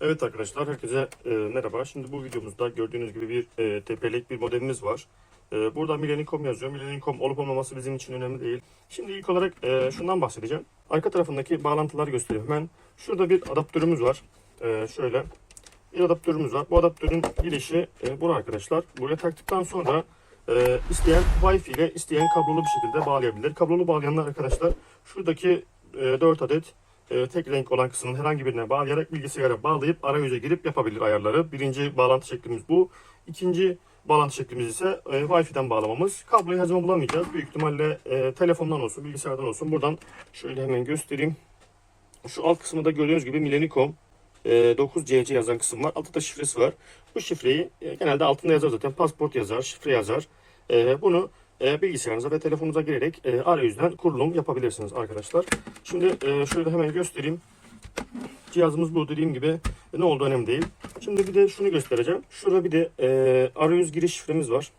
Evet arkadaşlar herkese e, merhaba. Şimdi bu videomuzda gördüğünüz gibi bir e, tepelik bir modelimiz var. E, burada Millennium yazıyor. Millennium olup olmaması bizim için önemli değil. Şimdi ilk olarak e, şundan bahsedeceğim. Arka tarafındaki bağlantılar göstereyim hemen. Şurada bir adaptörümüz var. E, şöyle bir adaptörümüz var. Bu adaptörün girişi e, burada arkadaşlar. Buraya taktıktan sonra e, isteyen Wi-Fi ile isteyen kablolu bir şekilde bağlayabilir. Kablolu bağlayanlar arkadaşlar şuradaki e, 4 adet e, tek renk olan kısmın herhangi birine bağlayarak bilgisayara bağlayıp arayüze girip yapabilir ayarları. Birinci bağlantı şeklimiz bu. İkinci bağlantı şeklimiz ise e, Wi-Fi'den bağlamamız. Kabloyu her zaman bulamayacağız. Büyük ihtimalle e, telefondan olsun, bilgisayardan olsun. Buradan şöyle hemen göstereyim. Şu alt kısmında gördüğünüz gibi Millennium e, 9CC yazan kısım var. Altta da şifresi var. Bu şifreyi e, genelde altında yazar zaten. Pasport yazar, şifre yazar. E, bunu e, bilgisayarınıza ve telefonunuza girerek e, arayüzden kurulum yapabilirsiniz arkadaşlar. Şimdi e, şöyle hemen göstereyim. Cihazımız bu dediğim gibi e, ne olduğu önemli değil. Şimdi bir de şunu göstereceğim. Şurada bir de e, arayüz giriş şifremiz var.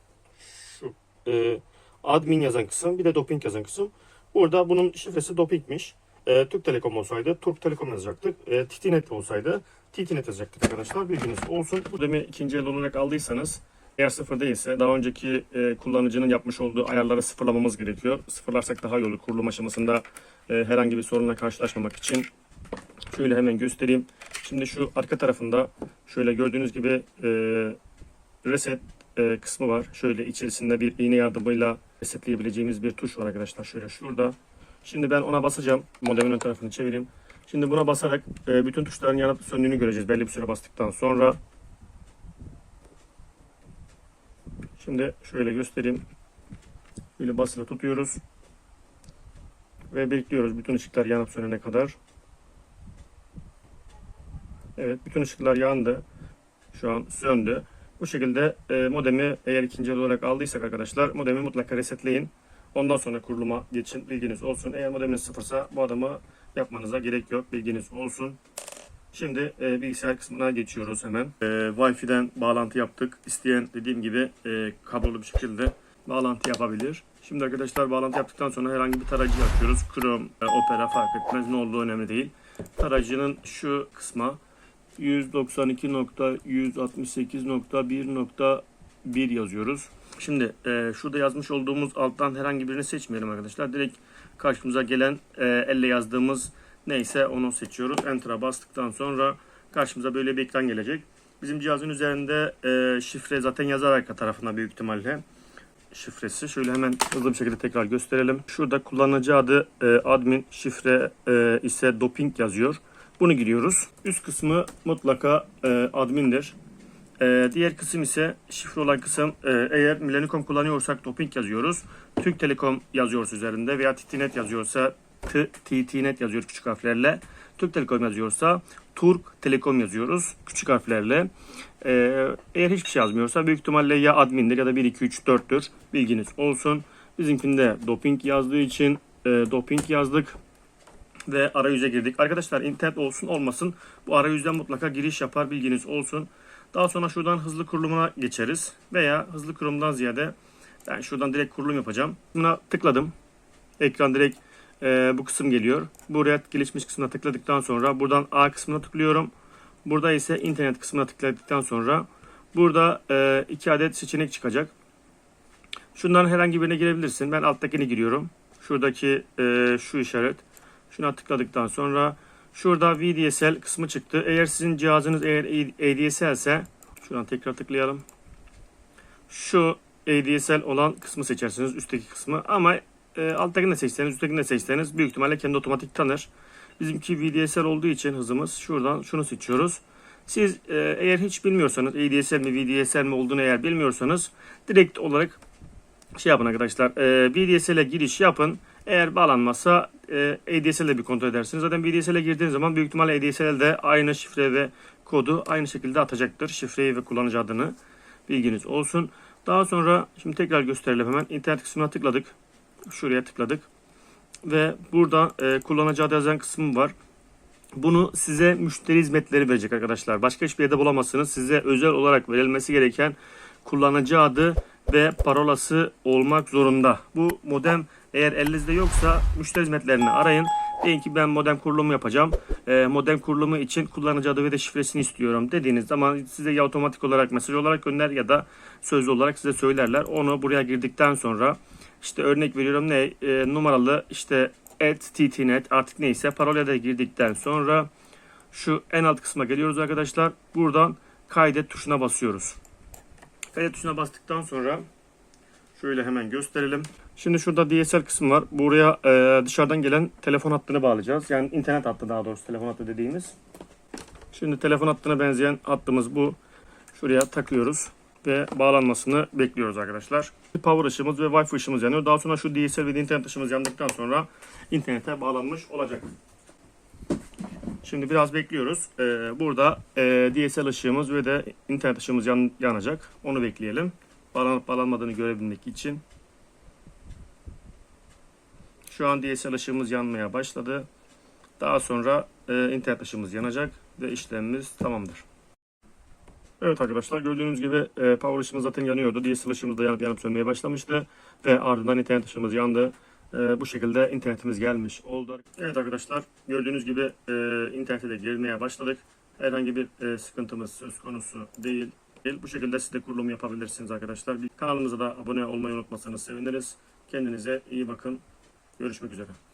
Şu e, admin yazan kısım bir de doping yazan kısım. Burada bunun şifresi dopingmiş. E, Türk Telekom olsaydı Türk Telekom yazacaktık. E, TTNet olsaydı TTNet yazacaktık arkadaşlar. Bilginiz olsun. Bu demi ikinci el olarak aldıysanız eğer sıfır değilse daha önceki e, kullanıcının yapmış olduğu ayarları sıfırlamamız gerekiyor. Sıfırlarsak daha iyi olur. Kurulum aşamasında e, herhangi bir sorunla karşılaşmamak için. Şöyle hemen göstereyim. Şimdi şu arka tarafında şöyle gördüğünüz gibi e, reset e, kısmı var. Şöyle içerisinde bir iğne yardımıyla resetleyebileceğimiz bir tuş var arkadaşlar. Şöyle şurada. Şimdi ben ona basacağım. Modemin ön tarafını çevireyim. Şimdi buna basarak e, bütün tuşların yanıp söndüğünü göreceğiz belli bir süre bastıktan sonra. Şimdi şöyle göstereyim. Böyle basılı tutuyoruz. Ve bekliyoruz bütün ışıklar yanıp sönene kadar. Evet bütün ışıklar yandı. Şu an söndü. Bu şekilde e, modemi eğer ikinci el olarak aldıysak arkadaşlar modemi mutlaka resetleyin. Ondan sonra kuruluma geçin. Bilginiz olsun. Eğer modeminiz sıfırsa bu adımı yapmanıza gerek yok. Bilginiz olsun. Şimdi e, bilgisayar kısmına geçiyoruz hemen. E, Wi-Fi'den bağlantı yaptık. İsteyen dediğim gibi e, kablolu bir şekilde bağlantı yapabilir. Şimdi arkadaşlar bağlantı yaptıktan sonra herhangi bir tarayıcı açıyoruz. Chrome, e, Opera fark etmez. Ne olduğu önemli değil. Tarayıcının şu kısma 192.168.1.1 yazıyoruz. Şimdi e, şurada yazmış olduğumuz alttan herhangi birini seçmeyelim arkadaşlar. Direkt karşımıza gelen e, elle yazdığımız neyse onu seçiyoruz. Enter'a bastıktan sonra karşımıza böyle bir ekran gelecek. Bizim cihazın üzerinde e, şifre zaten yazar arka tarafına büyük ihtimalle şifresi. Şöyle hemen hızlı bir şekilde tekrar gösterelim. Şurada kullanıcı adı e, admin, şifre e, ise doping yazıyor. Bunu giriyoruz. Üst kısmı mutlaka e, admindir. E, diğer kısım ise şifre olan kısım e, eğer Millennium kullanıyorsak doping yazıyoruz. Türk Telekom yazıyorsa üzerinde veya TTNet yazıyorsa TTNet yazıyor küçük harflerle. Türk Telekom yazıyorsa Turk Telekom yazıyoruz küçük harflerle. E, eğer hiçbir şey yazmıyorsa büyük ihtimalle ya admindir ya da 1, 2, 3, 4'tür. Bilginiz olsun. Bizimkinde doping yazdığı için e, doping yazdık ve arayüze girdik. Arkadaşlar internet olsun olmasın bu arayüzden mutlaka giriş yapar bilginiz olsun. Daha sonra şuradan hızlı kurulumuna geçeriz. Veya hızlı kurulumdan ziyade ben şuradan direkt kurulum yapacağım. Buna tıkladım. Ekran direkt e, bu kısım geliyor. Buraya gelişmiş kısmına tıkladıktan sonra buradan A kısmına tıklıyorum. Burada ise internet kısmına tıkladıktan sonra burada e, iki adet seçenek çıkacak. Şundan herhangi birine girebilirsin. Ben alttakini giriyorum. Şuradaki e, şu işaret. Şuna tıkladıktan sonra şurada VDSL kısmı çıktı. Eğer sizin cihazınız eğer ADSL ise şuradan tekrar tıklayalım. Şu ADSL olan kısmı seçersiniz. Üstteki kısmı. Ama e, alttakini de seçseniz, üsttekini de seçseniz büyük ihtimalle kendi otomatik tanır. Bizimki VDSL olduğu için hızımız şuradan şunu seçiyoruz. Siz e, eğer hiç bilmiyorsanız ADSL mi VDSL mi olduğunu eğer bilmiyorsanız direkt olarak şey yapın arkadaşlar. E, VDSL'e giriş yapın. Eğer bağlanmazsa e, ADSL'de bir kontrol edersiniz. Zaten VDSL'e girdiğiniz zaman büyük ihtimalle ADSL'de aynı şifre ve kodu aynı şekilde atacaktır. Şifreyi ve kullanıcı adını bilginiz olsun. Daha sonra şimdi tekrar gösterelim hemen. İnternet kısmına tıkladık. Şuraya tıkladık. Ve burada e, kullanıcı adı yazan kısmı var. Bunu size müşteri hizmetleri verecek arkadaşlar. Başka hiçbir yerde bulamazsınız. Size özel olarak verilmesi gereken kullanıcı adı ve parolası olmak zorunda. Bu modem eğer elinizde yoksa müşteri hizmetlerini arayın. Deyin ki ben modem kurulumu yapacağım. E, modem kurulumu için kullanıcı adı ve de şifresini istiyorum dediğiniz zaman size ya otomatik olarak mesaj olarak gönder ya da sözlü olarak size söylerler. Onu buraya girdikten sonra işte örnek veriyorum ne e, numaralı işte at ttnet artık neyse parola da girdikten sonra şu en alt kısma geliyoruz arkadaşlar. Buradan kaydet tuşuna basıyoruz. Kaydet tuşuna bastıktan sonra şöyle hemen gösterelim. Şimdi şurada DSL kısmı var. Buraya e, dışarıdan gelen telefon hattını bağlayacağız. Yani internet hattı daha doğrusu telefon hattı dediğimiz. Şimdi telefon hattına benzeyen hattımız bu. Şuraya takıyoruz ve bağlanmasını bekliyoruz arkadaşlar. Power ışığımız ve Wi-Fi ışığımız yanıyor. Daha sonra şu DSL ve internet ışığımız yandıktan sonra internete bağlanmış olacak. Şimdi biraz bekliyoruz. Ee, burada e, DSL ışığımız ve de internet ışığımız yan- yanacak. Onu bekleyelim. Bağlanıp bağlanmadığını görebilmek için. Şu an DSL ışığımız yanmaya başladı. Daha sonra e, internet ışığımız yanacak ve işlemimiz tamamdır. Evet arkadaşlar gördüğünüz gibi e, power ışığımız zaten yanıyordu. DSL ışığımız da yanıp yanıp sönmeye başlamıştı. Ve ardından internet ışığımız yandı. E, bu şekilde internetimiz gelmiş oldu. Evet arkadaşlar gördüğünüz gibi e, internete de girmeye başladık. Herhangi bir e, sıkıntımız söz konusu değil. Bu şekilde siz de kurulum yapabilirsiniz arkadaşlar. Kanalımıza da abone olmayı unutmasanız seviniriz. Kendinize iyi bakın. Görüşmek üzere.